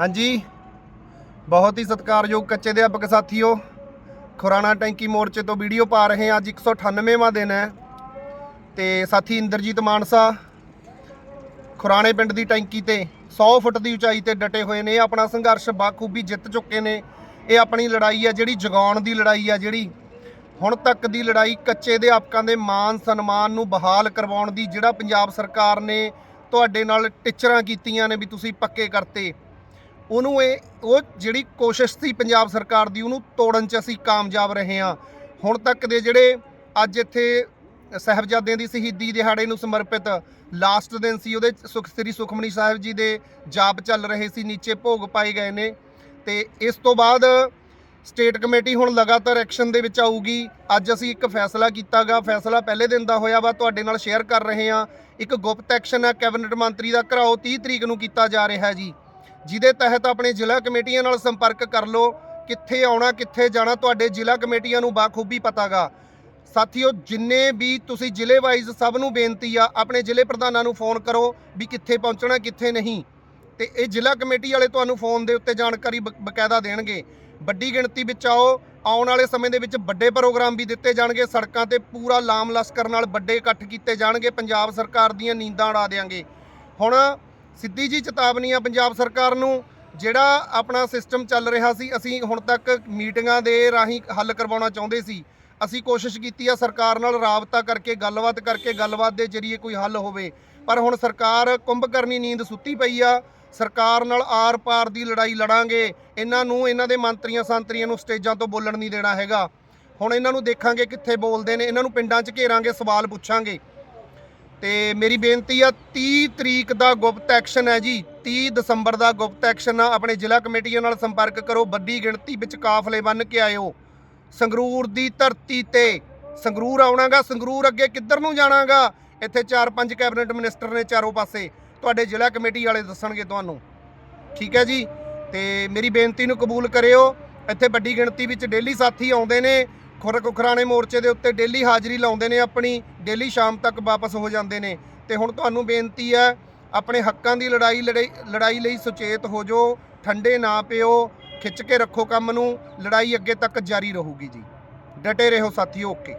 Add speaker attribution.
Speaker 1: ਹਾਂਜੀ। ਬਹੁਤ ਹੀ ਸਤਿਕਾਰਯੋਗ ਕੱਚੇ ਦੇ ਅਧਿਆਪਕ ਸਾਥੀਓ, ਖੁਰਾਣਾ ਟੈਂਕੀ ਮੋਰਚੇ ਤੋਂ ਵੀਡੀਓ ਪਾ ਰਹੇ ਹਾਂ ਅੱਜ 198ਵਾਂ ਦਿਨ ਹੈ। ਤੇ ਸਾਥੀ ਇੰਦਰਜੀਤ ਮਾਨਸਾ, ਖੁਰਾਣੇ ਪਿੰਡ ਦੀ ਟੈਂਕੀ ਤੇ 100 ਫੁੱਟ ਦੀ ਉਚਾਈ ਤੇ ਡਟੇ ਹੋਏ ਨੇ। ਆਪਣਾ ਸੰਘਰਸ਼ ਬਾਖੂਬੀ ਜਿੱਤ ਚੁੱਕੇ ਨੇ। ਇਹ ਆਪਣੀ ਲੜਾਈ ਹੈ, ਜਿਹੜੀ ਜਗਾਉਣ ਦੀ ਲੜਾਈ ਹੈ, ਜਿਹੜੀ ਹੁਣ ਤੱਕ ਦੀ ਲੜਾਈ ਕੱਚੇ ਦੇ ਅਧਿਆਪਕਾਂ ਦੇ ਮਾਨ ਸਨਮਾਨ ਨੂੰ ਬਹਾਲ ਕਰਵਾਉਣ ਦੀ, ਜਿਹੜਾ ਪੰਜਾਬ ਸਰਕਾਰ ਨੇ ਤੁਹਾਡੇ ਨਾਲ ਟਿਚਰਾਂ ਕੀਤੀਆਂ ਨੇ ਵੀ ਤੁਸੀਂ ਪੱਕੇ ਕਰਤੇ। ਉਹਨੂੰ ਇਹ, ਉਹ ਜਿਹੜੀ ਕੋਸ਼ਿਸ਼ ਸੀ ਪੰਜਾਬ ਸਰਕਾਰ ਦੀ, ਉਹਨੂੰ ਤੋੜਨ 'ਚ ਅਸੀਂ ਕਾਮਯਾਬ ਰਹੇ ਹਾਂ। ਹੁਣ ਤੱਕ ਦੇ ਜਿਹੜੇ ਅੱਜ ਇੱਥੇ ਸਾਹਿਬਜ਼ਾਦਿਆਂ ਦੀ ਸ਼ਹੀਦੀ ਦਿਹਾੜੇ ਨੂੰ ਸਮਰਪਿਤ ਲਾਸਟ ਦਿਨ ਸੀ, ਉਹਦੇ 'ਚ ਸੁਖ, ਸ੍ਰੀ ਸੁਖਮਨੀ ਸਾਹਿਬ ਜੀ ਦੇ ਜਾਪ ਚੱਲ ਰਹੇ ਸੀ, ਨੀਚੇ ਭੋਗ ਪਾਏ ਗਏ ਨੇ। ਤੇ ਇਸ ਤੋਂ ਬਾਅਦ ਸਟੇਟ ਕਮੇਟੀ ਹੁਣ ਲਗਾਤਾਰ ਐਕਸ਼ਨ ਦੇ ਵਿੱਚ ਆਊਗੀ। ਅੱਜ ਅਸੀਂ ਇੱਕ ਫੈਸਲਾ ਕੀਤਾਗਾ, ਫੈਸਲਾ ਪਹਿਲੇ ਦਿਨ ਦਾ ਹੋਇਆ ਵਾ, ਤੁਹਾਡੇ ਨਾਲ ਸ਼ੇਅਰ ਕਰ ਰਹੇ ਹਾਂ। ਇੱਕ ਗੁਪਤ ਐਕਸ਼ਨ ਹੈ, ਕੈਬਨਿਟ ਮੰਤਰੀ ਦਾ, ਘਰਾਓ 30 ਤਰੀਕ ਨੂੰ ਕੀਤਾ ਜਾ ਰਿਹਾ ਜੀ। ਜਿਹਦੇ ਤਹਿਤ ਆਪਣੇ ਜ਼ਿਲ੍ਹਾ ਕਮੇਟੀਆਂ ਨਾਲ ਸੰਪਰਕ ਕਰ ਲਓ, ਕਿੱਥੇ ਆਉਣਾ, ਕਿੱਥੇ ਜਾਣਾ, ਤੁਹਾਡੇ ਜ਼ਿਲ੍ਹਾ ਕਮੇਟੀਆਂ ਨੂੰ ਬਾਖੂਬੀ ਪਤਾਗਾ। ਸਾਥੀਓ, ਜਿੰਨੇ ਵੀ ਤੁਸੀਂ ਜ਼ਿਲ੍ਹੇ ਵਾਈਜ਼ ਸਭ ਨੂੰ ਬੇਨਤੀ ਆ, ਆਪਣੇ ਜ਼ਿਲ੍ਹੇ ਪ੍ਰਧਾਨਾਂ ਨੂੰ ਫੋਨ ਕਰੋ ਵੀ ਕਿੱਥੇ ਪਹੁੰਚਣਾ, ਕਿੱਥੇ ਨਹੀਂ। ਤੇ ਇਹ ਜ਼ਿਲ੍ਹਾ ਕਮੇਟੀ ਵਾਲੇ ਤੁਹਾਨੂੰ ਫੋਨ ਦੇ ਉੱਤੇ ਜਾਣਕਾਰੀ ਬ- ਬਕਾਇਦਾ ਦੇਣਗੇ। ਵੱਡੀ ਗਿਣਤੀ ਵਿੱਚ ਆਓ, ਆਉਣ ਵਾਲੇ ਸਮੇਂ ਦੇ ਵਿੱਚ ਵੱਡੇ ਪ੍ਰੋਗਰਾਮ ਵੀ ਦਿੱਤੇ ਜਾਣਗੇ, ਸੜਕਾਂ ਤੇ ਪੂਰਾ ਲਾਮ ਲਸ਼ਕਰ ਨਾਲ ਵੱਡੇ ਇਕੱਠ ਕੀਤੇ ਜਾਣਗੇ, ਪੰਜਾਬ ਸਰਕਾਰ ਦੀਆਂ ਨੀਂਦਾਂ ਉਡਾ ਦੇਾਂਗੇ ਹੁਣ ਸਿੱਧੀ ਜੀ ਚੇਤਾਵਨੀ ਆ ਪੰਜਾਬ ਸਰਕਾਰ ਨੂੰ, ਜਿਹੜਾ ਆਪਣਾ ਸਿਸਟਮ ਚੱਲ ਰਿਹਾ ਸੀ, ਅਸੀਂ ਹੁਣ ਤੱਕ ਮੀਟਿੰਗਾਂ ਦੇ ਰਾਹੀਂ ਹੱਲ ਕਰਵਾਉਣਾ ਚਾਹੁੰਦੇ ਸੀ। ਅਸੀਂ ਕੋਸ਼ਿਸ਼ ਕੀਤੀ ਆ ਸਰਕਾਰ ਨਾਲ ਰਾਬਤਾ ਕਰਕੇ, ਗੱਲਬਾਤ ਕਰਕੇ, ਗੱਲਬਾਤ ਦੇ ਜ਼ਰੀਏ ਕੋਈ ਹੱਲ ਹੋਵੇ। ਪਰ ਹੁਣ ਸਰਕਾਰ ਕੁੰਭਕਰਨੀ ਨੀਂਦ ਸੁੱਤੀ ਪਈ ਆ। ਸਰਕਾਰ ਨਾਲ ਆਰ-ਪਾਰ ਦੀ ਲੜਾਈ ਲੜਾਂਗੇ। ਇਹਨਾਂ ਨੂੰ, ਇਹਨਾਂ ਦੇ ਮੰਤਰੀਆਂ ਸੰਤਰੀਆਂ ਨੂੰ ਸਟੇਜਾਂ ਤੋਂ ਬੋਲਣ ਨਹੀਂ ਦੇਣਾ ਹੈਗਾ। ਹੁਣ ਇਹਨਾਂ ਨੂੰ ਦੇਖਾਂਗੇ ਕਿੱਥੇ ਬੋਲਦੇ ਨੇ। ਇਹਨਾਂ ਨੂੰ ਪਿੰਡਾਂ 'ਚ ਘੇਰਾਂਗੇ, ਸਵਾਲ ਪੁੱਛਾਂਗੇ। ਤੇ ਮੇਰੀ ਬੇਨਤੀ ਆ 30 ਤਰੀਕ ਦਾ ਗੁਪਤ ਐਕਸ਼ਨ ਹੈ ਜੀ। 30 ਦਸੰਬਰ ਦਾ ਗੁਪਤ ਐਕਸ਼ਨ ਆ। ਆਪਣੇ ਜ਼ਿਲ੍ਹਾ ਕਮੇਟੀਆਂ ਨਾਲ ਸੰਪਰਕ ਕਰੋ। ਵੱਡੀ ਗਿਣਤੀ ਵਿੱਚ ਕਾਫਲੇ ਬੰਨ ਕੇ ਆਇਓ। ਸੰਗਰੂਰ ਦੀ ਧਰਤੀ ਤੇ ਸੰਗਰੂਰ ਆਉਣਾਗਾ। ਸੰਗਰੂਰ ਅੱਗੇ ਕਿੱਧਰ ਨੂੰ ਜਾਣਾਗਾ? ਇੱਥੇ 4-5 ਕੈਬਨਿਟ ਮਿਨਿਸਟਰ ਨੇ ਚਾਰੋਂ ਪਾਸੇ। ਤੁਹਾਡੇ ਜ਼ਿਲ੍ਹਾ ਕਮੇਟੀ ਵਾਲੇ ਦੱਸਣਗੇ ਤੁਹਾਨੂੰ। ਠੀਕ ਹੈ ਜੀ? ਤੇ ਮੇਰੀ ਬੇਨਤੀ ਨੂੰ ਕਬੂਲ ਕਰਿਓ। ਇੱਥੇ ਵੱਡੀ ਗਿਣਤੀ ਵਿੱਚ ਡੇਲੀ ਸਾਥੀ ਆਉਂਦੇ ਨੇ। ਖੁਰਾਣੇ ਮੋਰਚੇ ਦੇ ਉੱਤੇ ਡੇਲੀ ਹਾਜ਼ਰੀ ਲਾਉਂਦੇ ਨੇ ਆਪਣੀ, ਡੇਲੀ ਸ਼ਾਮ ਤੱਕ ਵਾਪਸ ਹੋ ਜਾਂਦੇ ਨੇ। ਤੇ ਹੁਣ ਤੁਹਾਨੂੰ ਬੇਨਤੀ ਹੈ, ਆਪਣੇ ਹੱਕਾਂ ਦੀ ਲੜਾਈ ਲੜਾਈ ਲੜਾਈ ਲਈ ਸੁਚੇਤ ਹੋ ਜਾਓ, ਠੰਡੇ ਨਾ ਪਿਓ, ਖਿੱਚ ਕੇ ਰੱਖੋ ਕੰਮ ਨੂੰ, ਲੜਾਈ ਅੱਗੇ ਤੱਕ ਜਾਰੀ ਰਹੂਗੀ ਜੀ। ਡਟੇ ਰਹੋ ਸਾਥੀਓ, ਓਕੇ।